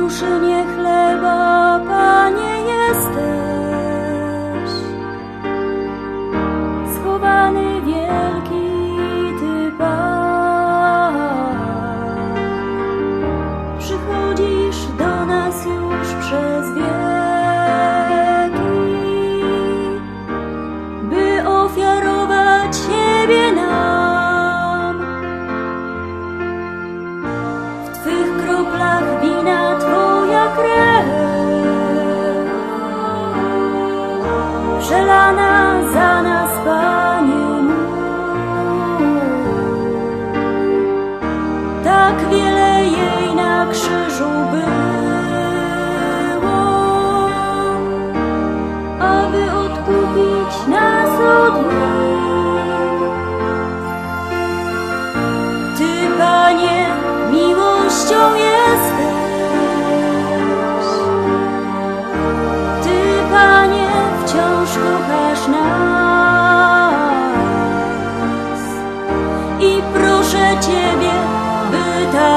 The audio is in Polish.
kruszynie chleba, 是了 Ciebie, by tak.